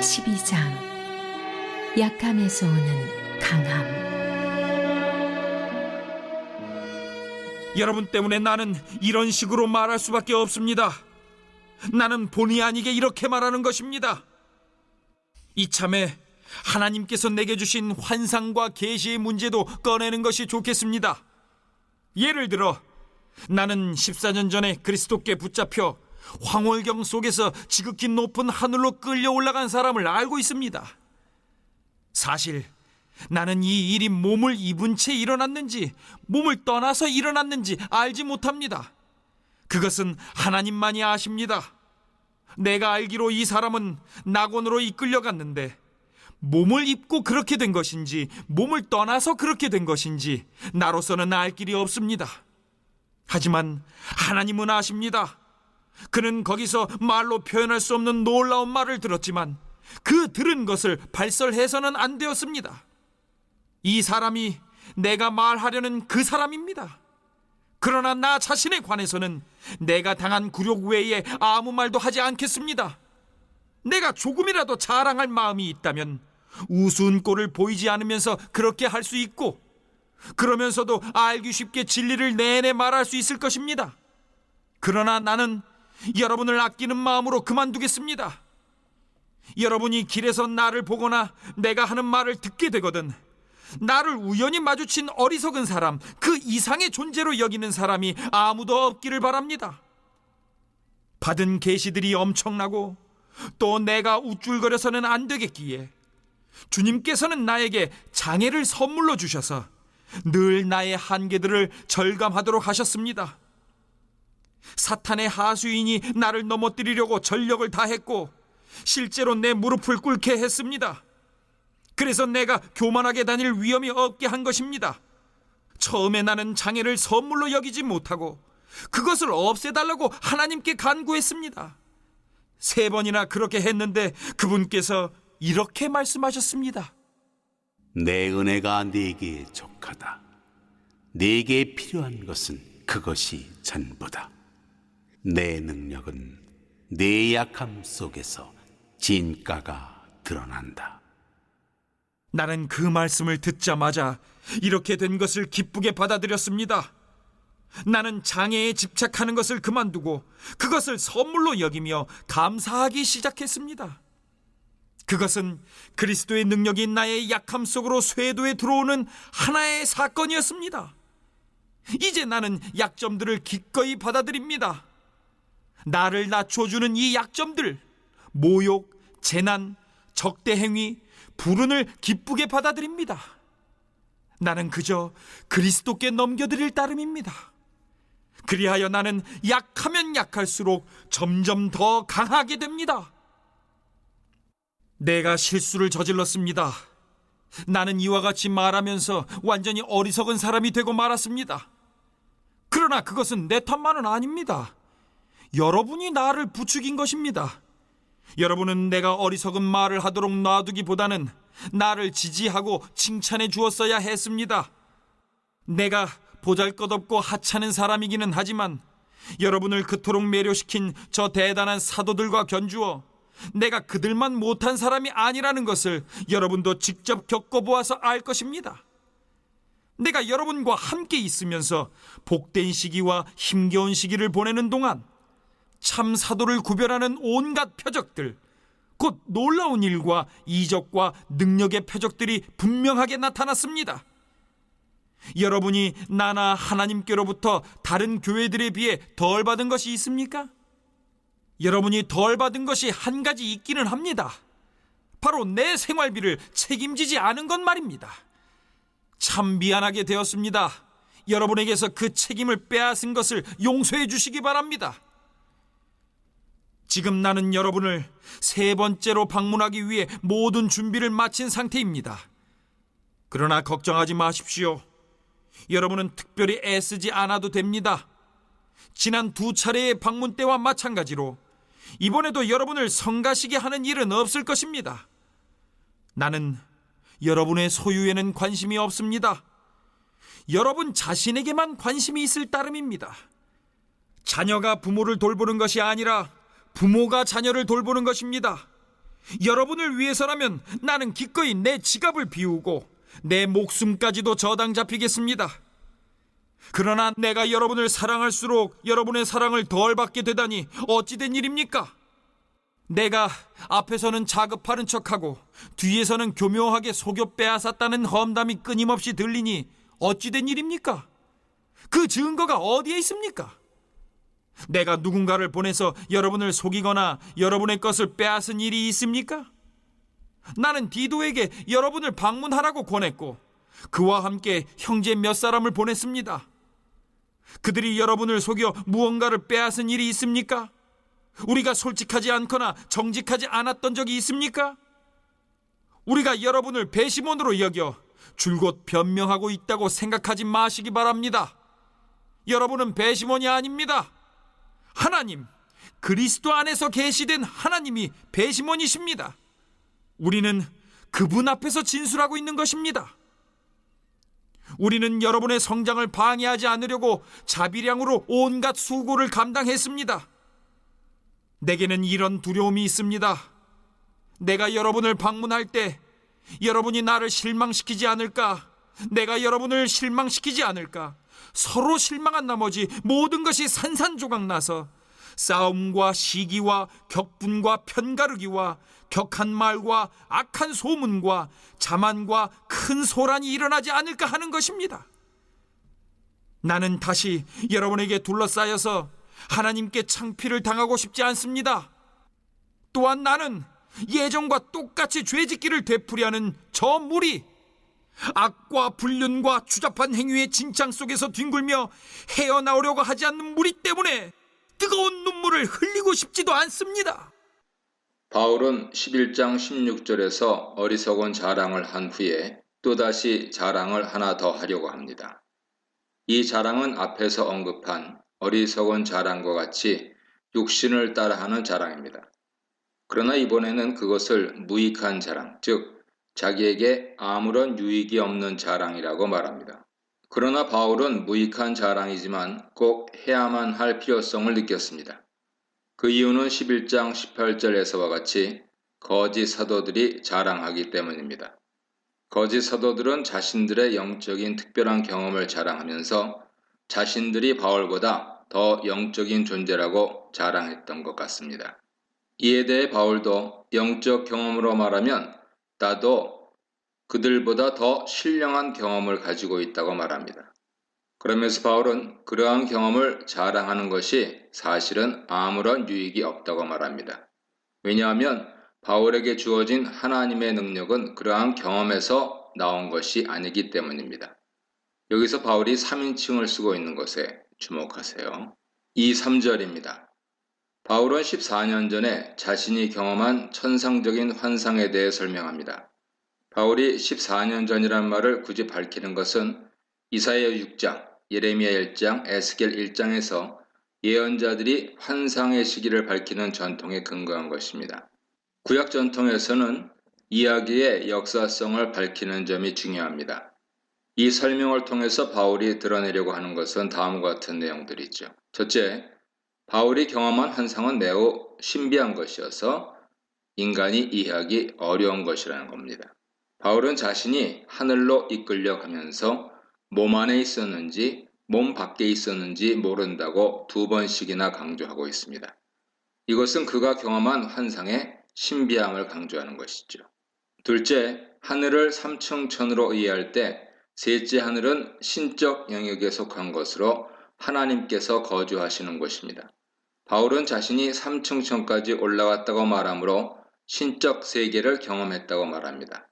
12장 약함에서 오는 강함 여러분 때문에 나는 이런 식으로 말할 수밖에 없습니다. 나는 본의 아니게 이렇게 말하는 것입니다. 이참에 하나님께서 내게 주신 환상과 계시의 문제도 꺼내는 것이 좋겠습니다. 예를 들어 나는 14년 전에 그리스도께 붙잡혀 황홀경 속에서 지극히 높은 하늘로 끌려 올라간 사람을 알고 있습니다. 사실 나는 이 일이 몸을 입은 채 일어났는지 몸을 떠나서 일어났는지 알지 못합니다. 그것은 하나님만이 아십니다. 내가 알기로 이 사람은 낙원으로 이끌려갔는데 몸을 입고 그렇게 된 것인지 몸을 떠나서 그렇게 된 것인지 나로서는 알 길이 없습니다. 하지만 하나님은 아십니다. 그는 거기서 말로 표현할 수 없는 놀라운 말을 들었지만 그 들은 것을 발설해서는 안 되었습니다. 이 사람이 내가 말하려는 그 사람입니다. 그러나 나 자신에 관해서는 내가 당한 굴욕 외에 아무 말도 하지 않겠습니다. 내가 조금이라도 자랑할 마음이 있다면 우스운 꼴을 보이지 않으면서 그렇게 할 수 있고 그러면서도 알기 쉽게 진리를 내내 말할 수 있을 것입니다. 그러나 나는 여러분을 아끼는 마음으로 그만두겠습니다. 여러분이 길에서 나를 보거나 내가 하는 말을 듣게 되거든 나를 우연히 마주친 어리석은 사람, 그 이상의 존재로 여기는 사람이 아무도 없기를 바랍니다. 받은 계시들이 엄청나고 또 내가 우쭐거려서는 안 되겠기에 주님께서는 나에게 장애를 선물로 주셔서 늘 나의 한계들을 절감하도록 하셨습니다. 사탄의 하수인이 나를 넘어뜨리려고 전력을 다했고 실제로 내 무릎을 꿇게 했습니다. 그래서 내가 교만하게 다닐 위험이 없게 한 것입니다. 처음에 나는 장애를 선물로 여기지 못하고 그것을 없애달라고 하나님께 간구했습니다. 세 번이나 그렇게 했는데 그분께서 이렇게 말씀하셨습니다. 내 은혜가 네게 족하다. 네게 필요한 것은 그것이 전부다. 내 능력은 내 약함 속에서 진가가 드러난다. 나는 그 말씀을 듣자마자 이렇게 된 것을 기쁘게 받아들였습니다. 나는 장애에 집착하는 것을 그만두고 그것을 선물로 여기며 감사하기 시작했습니다. 그것은 그리스도의 능력이 나의 약함 속으로 쇄도에 들어오는 하나의 사건이었습니다. 이제 나는 약점들을 기꺼이 받아들입니다. 나를 낮춰주는 이 약점들, 모욕, 재난, 적대행위, 불운을 기쁘게 받아들입니다. 나는 그저 그리스도께 넘겨드릴 따름입니다. 그리하여 나는 약하면 약할수록 점점 더 강하게 됩니다. 내가 실수를 저질렀습니다. 나는 이와 같이 말하면서 완전히 어리석은 사람이 되고 말았습니다. 그러나 그것은 내 탓만은 아닙니다. 여러분이 나를 부추긴 것입니다. 여러분은 내가 어리석은 말을 하도록 놔두기보다는 나를 지지하고 칭찬해 주었어야 했습니다. 내가 보잘 것 없고 하찮은 사람이기는 하지만 여러분을 그토록 매료시킨 저 대단한 사도들과 견주어 내가 그들만 못한 사람이 아니라는 것을 여러분도 직접 겪어보아서 알 것입니다. 내가 여러분과 함께 있으면서 복된 시기와 힘겨운 시기를 보내는 동안 참 사도를 구별하는 온갖 표적들, 곧 놀라운 일과 이적과 능력의 표적들이 분명하게 나타났습니다. 여러분이 나나 하나님께로부터 다른 교회들에 비해 덜 받은 것이 있습니까? 여러분이 덜 받은 것이 한 가지 있기는 합니다. 바로 내 생활비를 책임지지 않은 것 말입니다. 참 미안하게 되었습니다. 여러분에게서 그 책임을 빼앗은 것을 용서해 주시기 바랍니다. 지금 나는 여러분을 세 번째로 방문하기 위해 모든 준비를 마친 상태입니다. 그러나 걱정하지 마십시오. 여러분은 특별히 애쓰지 않아도 됩니다. 지난 두 차례의 방문 때와 마찬가지로 이번에도 여러분을 성가시게 하는 일은 없을 것입니다. 나는 여러분의 소유에는 관심이 없습니다. 여러분 자신에게만 관심이 있을 따름입니다. 자녀가 부모를 돌보는 것이 아니라 부모가 자녀를 돌보는 것입니다. 여러분을 위해서라면 나는 기꺼이 내 지갑을 비우고 내 목숨까지도 저당 잡히겠습니다. 그러나 내가 여러분을 사랑할수록 여러분의 사랑을 덜 받게 되다니 어찌된 일입니까? 내가 앞에서는 자급하는 척하고 뒤에서는 교묘하게 속여 빼앗았다는 험담이 끊임없이 들리니 어찌된 일입니까? 그 증거가 어디에 있습니까? 내가 누군가를 보내서 여러분을 속이거나 여러분의 것을 빼앗은 일이 있습니까? 나는 디도에게 여러분을 방문하라고 권했고 그와 함께 형제 몇 사람을 보냈습니다. 그들이 여러분을 속여 무언가를 빼앗은 일이 있습니까? 우리가 솔직하지 않거나 정직하지 않았던 적이 있습니까? 우리가 여러분을 배심원으로 여겨 줄곧 변명하고 있다고 생각하지 마시기 바랍니다. 여러분은 배심원이 아닙니다. 하나님, 그리스도 안에서 계시된 하나님이 배심원이십니다. 우리는 그분 앞에서 진술하고 있는 것입니다. 우리는 여러분의 성장을 방해하지 않으려고 자비량으로 온갖 수고를 감당했습니다. 내게는 이런 두려움이 있습니다. 내가 여러분을 방문할 때 여러분이 나를 실망시키지 않을까? 내가 여러분을 실망시키지 않을까? 서로 실망한 나머지 모든 것이 산산조각 나서 싸움과 시기와 격분과 편가르기와 격한 말과 악한 소문과 자만과 큰 소란이 일어나지 않을까 하는 것입니다. 나는 다시 여러분에게 둘러싸여서 하나님께 창피를 당하고 싶지 않습니다. 또한 나는 예전과 똑같이 죄짓기를 되풀이하는 저 무리 악과 불륜과 추잡한 행위의 진창 속에서 뒹굴며 헤어나오려고 하지 않는 무리 때문에 뜨거운 눈물을 흘리고 싶지도 않습니다. 바울은 11장 16절에서 어리석은 자랑을 한 후에 또다시 자랑을 하나 더 하려고 합니다. 이 자랑은 앞에서 언급한 어리석은 자랑과 같이 육신을 따라하는 자랑입니다. 그러나 이번에는 그것을 무익한 자랑, 즉 자기에게 아무런 유익이 없는 자랑이라고 말합니다. 그러나 바울은 무익한 자랑이지만 꼭 해야만 할 필요성을 느꼈습니다. 그 이유는 11장 18절에서와 같이 거짓 사도들이 자랑하기 때문입니다. 거짓 사도들은 자신들의 영적인 특별한 경험을 자랑하면서 자신들이 바울보다 더 영적인 존재라고 자랑했던 것 같습니다. 이에 대해 바울도 영적 경험으로 말하면 나도 그들보다 더 신령한 경험을 가지고 있다고 말합니다. 그러면서 바울은 그러한 경험을 자랑하는 것이 사실은 아무런 유익이 없다고 말합니다. 왜냐하면 바울에게 주어진 하나님의 능력은 그러한 경험에서 나온 것이 아니기 때문입니다. 여기서 바울이 3인칭을 쓰고 있는 것에 주목하세요. 2, 3절입니다. 바울은 14년 전에 자신이 경험한 천상적인 환상에 대해 설명합니다. 바울이 14년 전이란 말을 굳이 밝히는 것은 이사야 6장, 예레미야 1장, 에스겔 1장에서 예언자들이 환상의 시기를 밝히는 전통에 근거한 것입니다. 구약 전통에서는 이야기의 역사성을 밝히는 점이 중요합니다. 이 설명을 통해서 바울이 드러내려고 하는 것은 다음과 같은 내용들이죠. 첫째, 바울이 경험한 환상은 매우 신비한 것이어서 인간이 이해하기 어려운 것이라는 겁니다. 바울은 자신이 하늘로 이끌려 가면서 몸 안에 있었는지 몸 밖에 있었는지 모른다고 두 번씩이나 강조하고 있습니다. 이것은 그가 경험한 환상의 신비함을 강조하는 것이죠. 둘째, 하늘을 삼층천으로 이해할 때 셋째 하늘은 신적 영역에 속한 것으로 하나님께서 거주하시는 곳입니다. 바울은 자신이 삼층천까지 올라갔다고 말하므로 신적 세계를 경험했다고 말합니다.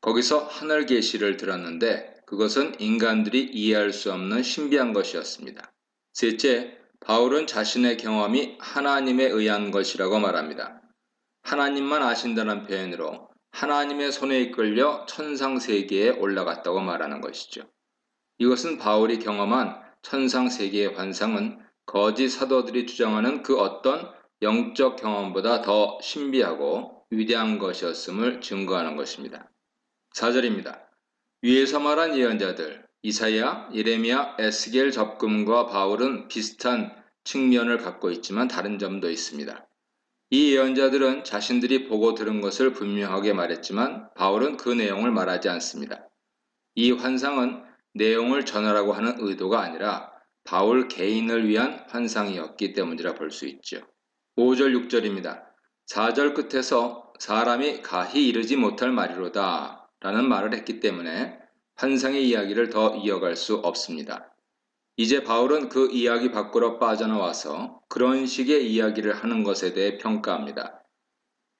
거기서 하늘 계시를 들었는데 그것은 인간들이 이해할 수 없는 신비한 것이었습니다. 셋째, 바울은 자신의 경험이 하나님에 의한 것이라고 말합니다. 하나님만 아신다는 표현으로 하나님의 손에 이끌려 천상 세계에 올라갔다고 말하는 것이죠. 이것은 바울이 경험한 천상 세계의 환상은 거짓 사도들이 주장하는 그 어떤 영적 경험보다 더 신비하고 위대한 것이었음을 증거하는 것입니다. 4절입니다. 위에서 말한 예언자들 이사야, 예레미야, 에스겔 접금과 바울은 비슷한 측면을 갖고 있지만 다른 점도 있습니다. 이 예언자들은 자신들이 보고 들은 것을 분명하게 말했지만 바울은 그 내용을 말하지 않습니다. 이 환상은 내용을 전하라고 하는 의도가 아니라 바울 개인을 위한 환상이었기 때문이라 볼 수 있죠. 5절 6절입니다. 4절 끝에서 사람이 가히 이르지 못할 말이로다 라는 말을 했기 때문에 환상의 이야기를 더 이어갈 수 없습니다. 이제 바울은 그 이야기 밖으로 빠져나와서 그런 식의 이야기를 하는 것에 대해 평가합니다.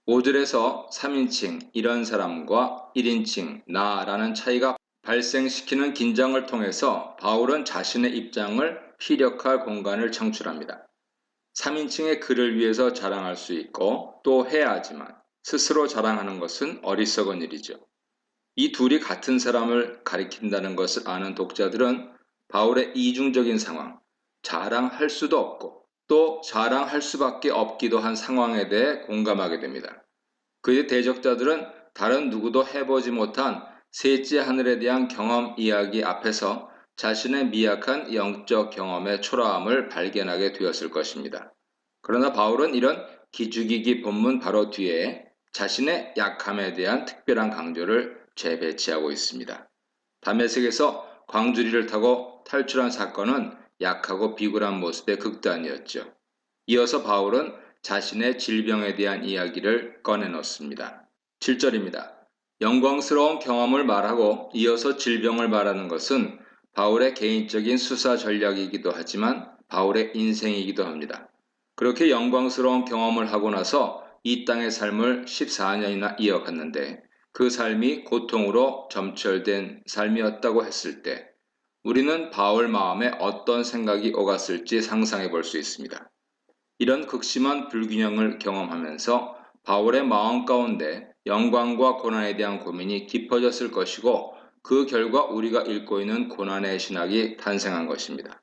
5절에서 3인칭 이런 사람과 1인칭 나라는 차이가 발생시키는 긴장을 통해서 바울은 자신의 입장을 피력할 공간을 창출합니다. 3인칭의 그를 위해서 자랑할 수 있고 또 해야 하지만 스스로 자랑하는 것은 어리석은 일이죠. 이 둘이 같은 사람을 가리킨다는 것을 아는 독자들은 바울의 이중적인 상황, 자랑할 수도 없고 또 자랑할 수밖에 없기도 한 상황에 대해 공감하게 됩니다. 그의 대적자들은 다른 누구도 해보지 못한 셋째 하늘에 대한 경험 이야기 앞에서 자신의 미약한 영적 경험의 초라함을 발견하게 되었을 것입니다. 그러나 바울은 이런 기죽이기 본문 바로 뒤에 자신의 약함에 대한 특별한 강조를 재배치하고 있습니다. 담에색에서 광주리를 타고 탈출한 사건은 약하고 비굴한 모습의 극단이었죠. 이어서 바울은 자신의 질병에 대한 이야기를 꺼내놓습니다. 7절입니다. 영광스러운 경험을 말하고 이어서 질병을 말하는 것은 바울의 개인적인 수사 전략이기도 하지만 바울의 인생이기도 합니다. 그렇게 영광스러운 경험을 하고 나서 이 땅의 삶을 14년이나 이어갔는데 그 삶이 고통으로 점철된 삶이었다고 했을 때 우리는 바울 마음에 어떤 생각이 오갔을지 상상해 볼 수 있습니다. 이런 극심한 불균형을 경험하면서 바울의 마음 가운데 영광과 고난에 대한 고민이 깊어졌을 것이고 그 결과 우리가 읽고 있는 고난의 신학이 탄생한 것입니다.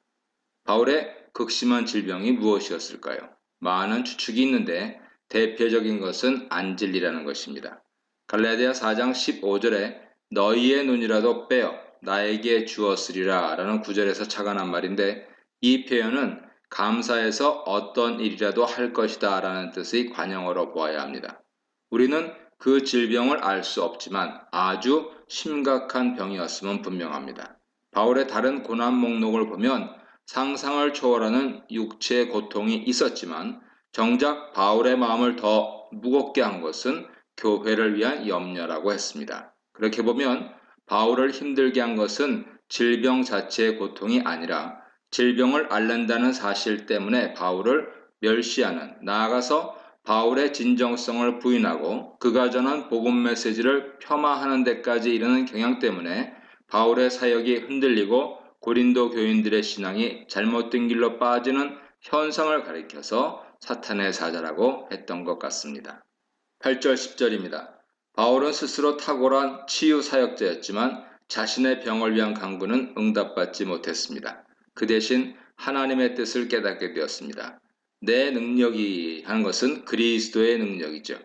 바울의 극심한 질병이 무엇이었을까요? 많은 추측이 있는데 대표적인 것은 안질리라는 것입니다. 갈라디아 4장 15절에 너희의 눈이라도 빼어 나에게 주었으리라 라는 구절에서 착안한 말인데 이 표현은 감사해서 어떤 일이라도 할 것이다 라는 뜻의 관용어로 보아야 합니다. 우리는 그 질병을 알 수 없지만 아주 심각한 병이었음은 분명합니다. 바울의 다른 고난 목록을 보면 상상을 초월하는 육체의 고통이 있었지만 정작 바울의 마음을 더 무겁게 한 것은 교회를 위한 염려라고 했습니다. 그렇게 보면 바울을 힘들게 한 것은 질병 자체의 고통이 아니라 질병을 앓는다는 사실 때문에 바울을 멸시하는 나아가서 바울의 진정성을 부인하고 그가 전한 복음 메시지를 폄하하는 데까지 이르는 경향 때문에 바울의 사역이 흔들리고 고린도 교인들의 신앙이 잘못된 길로 빠지는 현상을 가리켜서 사탄의 사자라고 했던 것 같습니다. 8절 10절입니다. 바울은 스스로 탁월한 치유 사역자였지만 자신의 병을 위한 강구는 응답받지 못했습니다. 그 대신 하나님의 뜻을 깨닫게 되었습니다. 내 능력이 하는 것은 그리스도의 능력이죠.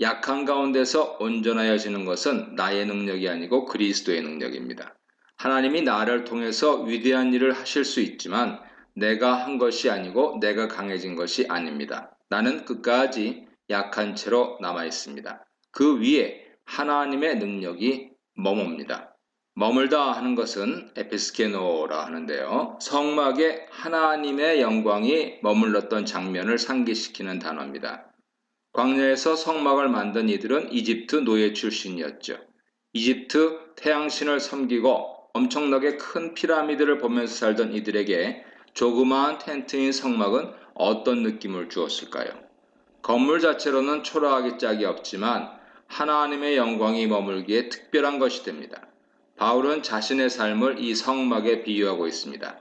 약한 가운데서 온전하여지는 것은 나의 능력이 아니고 그리스도의 능력입니다. 하나님이 나를 통해서 위대한 일을 하실 수 있지만 내가 한 것이 아니고 내가 강해진 것이 아닙니다. 나는 끝까지 약한 채로 남아 있습니다. 그 위에 하나님의 능력이 머뭅니다. 머물다 하는 것은 에피스케노라 하는데요. 성막에 하나님의 영광이 머물렀던 장면을 상기시키는 단어입니다. 광야에서 성막을 만든 이들은 이집트 노예 출신이었죠. 이집트 태양신을 섬기고 엄청나게 큰 피라미드를 보면서 살던 이들에게 조그마한 텐트인 성막은 어떤 느낌을 주었을까요? 건물 자체로는 초라하기 짝이 없지만 하나님의 영광이 머물기에 특별한 것이 됩니다. 바울은 자신의 삶을 이 성막에 비유하고 있습니다.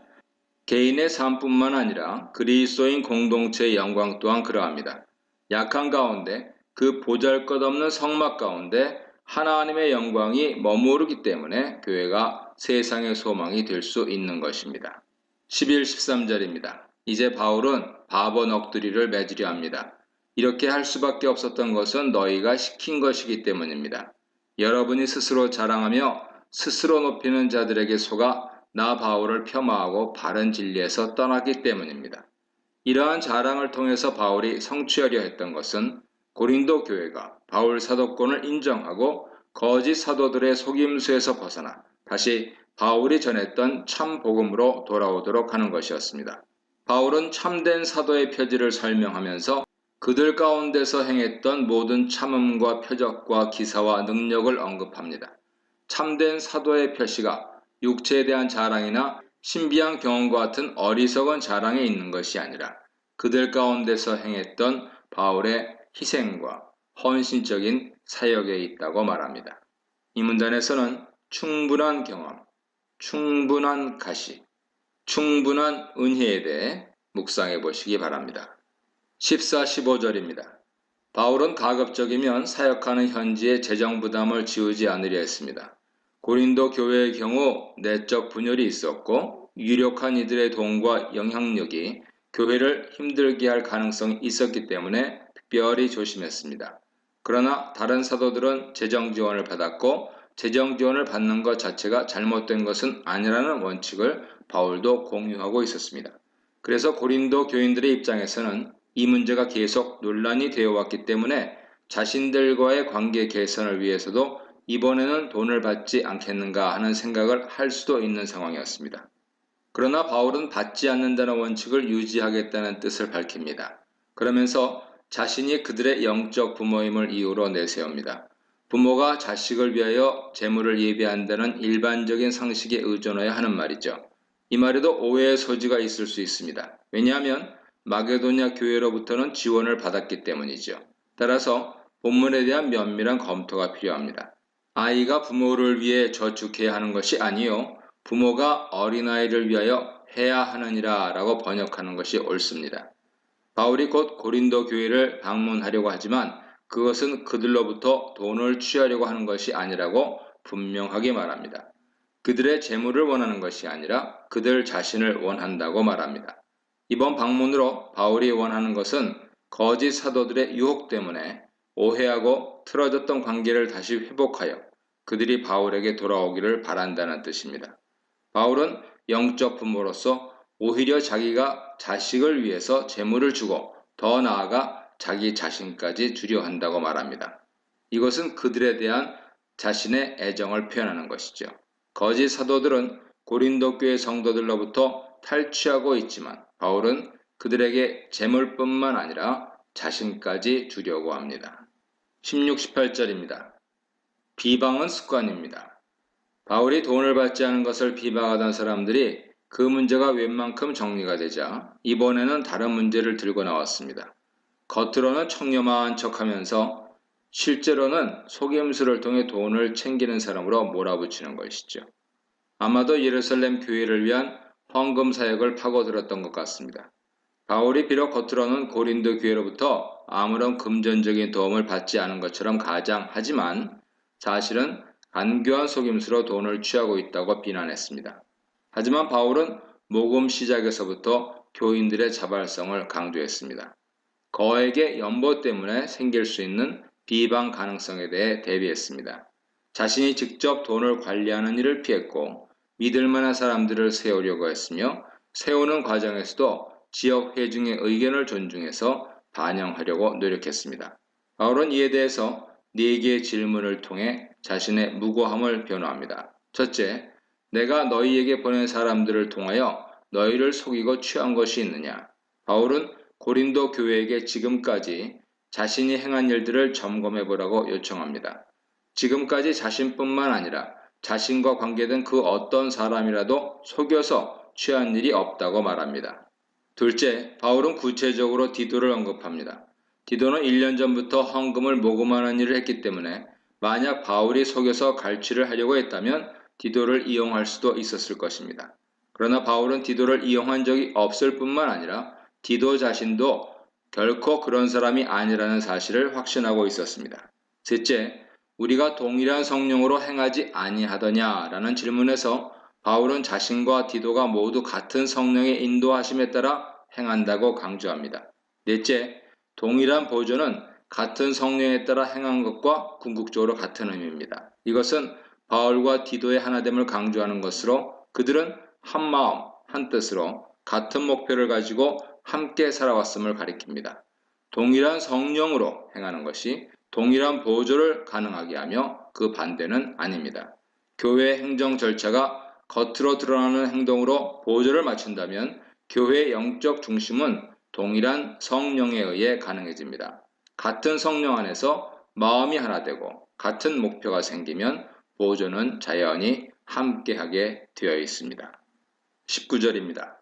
개인의 삶뿐만 아니라 그리스도인 공동체의 영광 또한 그러합니다. 약한 가운데 그 보잘 것 없는 성막 가운데 하나님의 영광이 머무르기 때문에 교회가 세상의 소망이 될 수 있는 것입니다. 11, 13절입니다. 이제 바울은 바보 넋두리를 맺으려 합니다. 이렇게 할 수밖에 없었던 것은 너희가 시킨 것이기 때문입니다. 여러분이 스스로 자랑하며 스스로 높이는 자들에게 속아 나 바울을 폄하하고 바른 진리에서 떠나기 때문입니다. 이러한 자랑을 통해서 바울이 성취하려 했던 것은 고린도 교회가 바울 사도권을 인정하고 거짓 사도들의 속임수에서 벗어나 다시 바울이 전했던 참 복음으로 돌아오도록 하는 것이었습니다. 바울은 참된 사도의 표지를 설명하면서 그들 가운데서 행했던 모든 참음과 표적과 기사와 능력을 언급합니다. 참된 사도의 표시가 육체에 대한 자랑이나 신비한 경험과 같은 어리석은 자랑에 있는 것이 아니라 그들 가운데서 행했던 바울의 희생과 헌신적인 사역에 있다고 말합니다. 이 문단에서는 충분한 경험, 충분한 가시, 충분한 은혜에 대해 묵상해 보시기 바랍니다. 14, 15절입니다. 바울은 가급적이면 사역하는 현지에 재정 부담을 지우지 않으려 했습니다. 고린도 교회의 경우 내적 분열이 있었고 유력한 이들의 돈과 영향력이 교회를 힘들게 할 가능성이 있었기 때문에 특별히 조심했습니다. 그러나 다른 사도들은 재정 지원을 받았고 재정 지원을 받는 것 자체가 잘못된 것은 아니라는 원칙을 바울도 공유하고 있었습니다. 그래서 고린도 교인들의 입장에서는 이 문제가 계속 논란이 되어 왔기 때문에 자신들과의 관계 개선을 위해서도 이번에는 돈을 받지 않겠는가 하는 생각을 할 수도 있는 상황이었습니다. 그러나 바울은 받지 않는다는 원칙을 유지하겠다는 뜻을 밝힙니다. 그러면서 자신이 그들의 영적 부모임을 이유로 내세웁니다. 부모가 자식을 위하여 재물을 예비한다는 일반적인 상식에 의존해야 하는 말이죠. 이 말에도 오해의 소지가 있을 수 있습니다. 왜냐하면 마게도냐 교회로부터는 지원을 받았기 때문이죠. 따라서 본문에 대한 면밀한 검토가 필요합니다. 아이가 부모를 위해 저축해야 하는 것이 아니요 부모가 어린아이를 위하여 해야 하느니라 라고 번역하는 것이 옳습니다. 바울이 곧 고린도 교회를 방문하려고 하지만 그것은 그들로부터 돈을 취하려고 하는 것이 아니라고 분명하게 말합니다. 그들의 재물을 원하는 것이 아니라 그들 자신을 원한다고 말합니다. 이번 방문으로 바울이 원하는 것은 거짓 사도들의 유혹 때문에 오해하고 틀어졌던 관계를 다시 회복하여 그들이 바울에게 돌아오기를 바란다는 뜻입니다. 바울은 영적 부모로서 오히려 자기가 자식을 위해서 재물을 주고 더 나아가 자기 자신까지 주려 한다고 말합니다. 이것은 그들에 대한 자신의 애정을 표현하는 것이죠. 거짓 사도들은 고린도 교회 성도들로부터 탈취하고 있지만 바울은 그들에게 재물뿐만 아니라 자신까지 주려고 합니다. 16, 18절입니다. 비방은 습관입니다. 바울이 돈을 받지 않은 것을 비방하던 사람들이 그 문제가 웬만큼 정리가 되자 이번에는 다른 문제를 들고 나왔습니다. 겉으로는 청렴한 척 하면서 실제로는 속임수를 통해 돈을 챙기는 사람으로 몰아붙이는 것이죠. 아마도 예루살렘 교회를 위한 헌금 사역을 파고들었던 것 같습니다. 바울이 비록 겉으로는 고린도 교회로부터 아무런 금전적인 도움을 받지 않은 것처럼 가장하지만 사실은 간교한 속임수로 돈을 취하고 있다고 비난했습니다. 하지만 바울은 모금 시작에서부터 교인들의 자발성을 강조했습니다. 거액의 연보 때문에 생길 수 있는 비방 가능성에 대해 대비했습니다. 자신이 직접 돈을 관리하는 일을 피했고 믿을 만한 사람들을 세우려고 했으며 세우는 과정에서도 지역 회중의 의견을 존중해서 반영하려고 노력했습니다. 바울은 이에 대해서 네 개의 질문을 통해 자신의 무고함을 변호합니다. 첫째, 내가 너희에게 보낸 사람들을 통하여 너희를 속이고 취한 것이 있느냐? 바울은 고린도 교회에게 지금까지 자신이 행한 일들을 점검해 보라고 요청합니다. 지금까지 자신뿐만 아니라 자신과 관계된 그 어떤 사람이라도 속여서 취한 일이 없다고 말합니다. 둘째, 바울은 구체적으로 디도를 언급합니다. 디도는 1년 전부터 헌금을 모금하는 일을 했기 때문에 만약 바울이 속여서 갈취를 하려고 했다면 디도를 이용할 수도 있었을 것입니다. 그러나 바울은 디도를 이용한 적이 없을 뿐만 아니라 디도 자신도 결코 그런 사람이 아니라는 사실을 확신하고 있었습니다. 셋째, 우리가 동일한 성령으로 행하지 아니하더냐라는 질문에서 바울은 자신과 디도가 모두 같은 성령의 인도하심에 따라 행한다고 강조합니다. 넷째, 동일한 보존은 같은 성령에 따라 행한 것과 궁극적으로 같은 의미입니다. 이것은 바울과 디도의 하나됨을 강조하는 것으로 그들은 한 마음, 한 뜻으로 같은 목표를 가지고 함께 살아왔음을 가리킵니다. 동일한 성령으로 행하는 것이 동일한 보조를 가능하게 하며 그 반대는 아닙니다. 교회 행정 절차가 겉으로 드러나는 행동으로 보조를 맞춘다면 교회의 영적 중심은 동일한 성령에 의해 가능해집니다. 같은 성령 안에서 마음이 하나 되고 같은 목표가 생기면 보조는 자연히 함께하게 되어 있습니다. 19절입니다.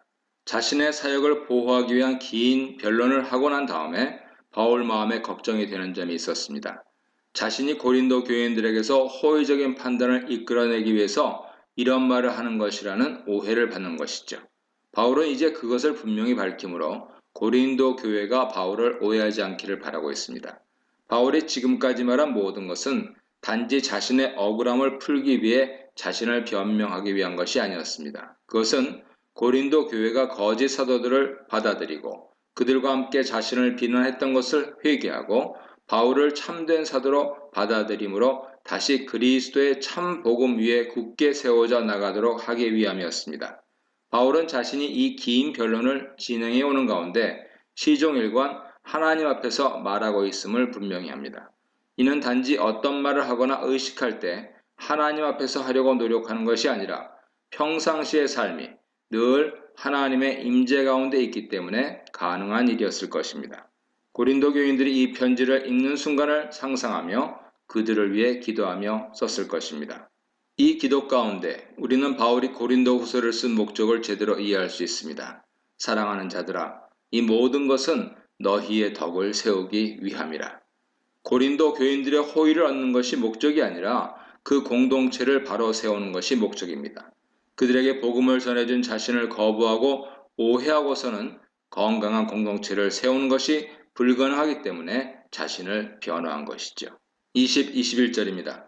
자신의 사역을 보호하기 위한 긴 변론을 하고 난 다음에 바울 마음에 걱정이 되는 점이 있었습니다. 자신이 고린도 교인들에게서 호의적인 판단을 이끌어내기 위해서 이런 말을 하는 것이라는 오해를 받는 것이죠. 바울은 이제 그것을 분명히 밝히므로 고린도 교회가 바울을 오해하지 않기를 바라고 있습니다. 바울이 지금까지 말한 모든 것은 단지 자신의 억울함을 풀기 위해 자신을 변명하기 위한 것이 아니었습니다. 그것은 고린도 교회가 거짓 사도들을 받아들이고 그들과 함께 자신을 비난했던 것을 회개하고 바울을 참된 사도로 받아들임으로 다시 그리스도의 참 복음 위에 굳게 세워져 나가도록 하기 위함이었습니다. 바울은 자신이 이 긴 변론을 진행해 오는 가운데 시종일관 하나님 앞에서 말하고 있음을 분명히 합니다. 이는 단지 어떤 말을 하거나 의식할 때 하나님 앞에서 하려고 노력하는 것이 아니라 평상시의 삶이 늘 하나님의 임재 가운데 있기 때문에 가능한 일이었을 것입니다. 고린도 교인들이 이 편지를 읽는 순간을 상상하며 그들을 위해 기도하며 썼을 것입니다. 이 기도 가운데 우리는 바울이 고린도 후서를 쓴 목적을 제대로 이해할 수 있습니다. 사랑하는 자들아, 이 모든 것은 너희의 덕을 세우기 위함이라. 고린도 교인들의 호의를 얻는 것이 목적이 아니라 그 공동체를 바로 세우는 것이 목적입니다. 그들에게 복음을 전해준 자신을 거부하고 오해하고서는 건강한 공동체를 세우는 것이 불가능하기 때문에 자신을 변호한 것이죠. 20, 21절입니다.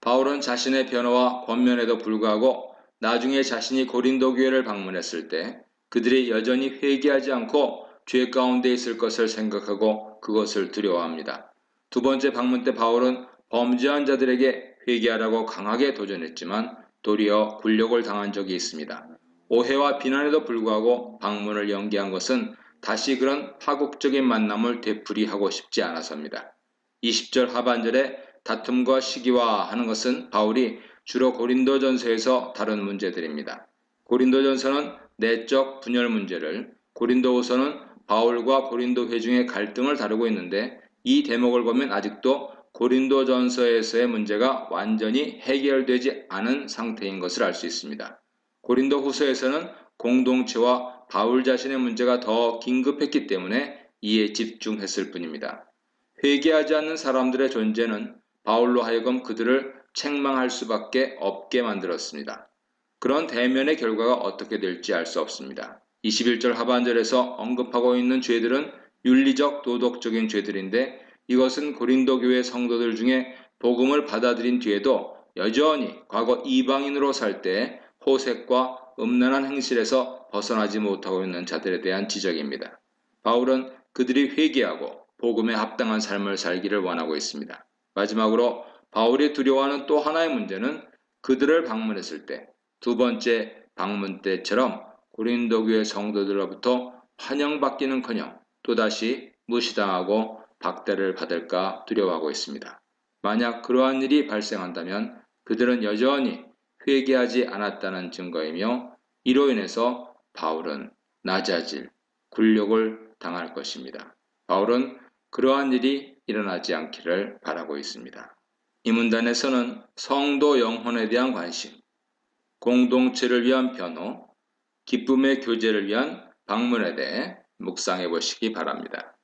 바울은 자신의 변호와 권면에도 불구하고 나중에 자신이 고린도 교회를 방문했을 때 그들이 여전히 회개하지 않고 죄 가운데 있을 것을 생각하고 그것을 두려워합니다. 두 번째 방문 때 바울은 범죄한 자들에게 회개하라고 강하게 도전했지만 도리어 굴욕을 당한 적이 있습니다. 오해와 비난에도 불구하고 방문을 연기한 것은 다시 그런 파국적인 만남을 되풀이하고 싶지 않아서입니다. 20절 하반절에 다툼과 시기화하는 것은 바울이 주로 고린도전서에서 다룬 문제들입니다. 고린도전서는 내적 분열 문제를, 고린도후서는 바울과 고린도 회중의 갈등을 다루고 있는데 이 대목을 보면 아직도 고린도전서에서의 문제가 완전히 해결되지 않은 상태인 것을 알 수 있습니다. 고린도후서에서는 공동체와 바울 자신의 문제가 더 긴급했기 때문에 이에 집중했을 뿐입니다. 회개하지 않는 사람들의 존재는 바울로 하여금 그들을 책망할 수밖에 없게 만들었습니다. 그런 대면의 결과가 어떻게 될지 알 수 없습니다. 21절 하반절에서 언급하고 있는 죄들은 윤리적 도덕적인 죄들인데 이것은 고린도 교회 성도들 중에 복음을 받아들인 뒤에도 여전히 과거 이방인으로 살 때 호색과 음란한 행실에서 벗어나지 못하고 있는 자들에 대한 지적입니다. 바울은 그들이 회개하고 복음에 합당한 삶을 살기를 원하고 있습니다. 마지막으로 바울이 두려워하는 또 하나의 문제는 그들을 방문했을 때 두 번째 방문 때처럼 고린도 교회 성도들로부터 환영받기는커녕 또다시 무시당하고 박대를 받을까 두려워하고 있습니다. 만약 그러한 일이 발생한다면 그들은 여전히 회개하지 않았다는 증거이며 이로 인해서 바울은 낮아질 굴욕을 당할 것입니다. 바울은 그러한 일이 일어나지 않기를 바라고 있습니다. 이 문단에서는 성도 영혼에 대한 관심, 공동체를 위한 변호, 기쁨의 교제를 위한 방문에 대해 묵상해 보시기 바랍니다.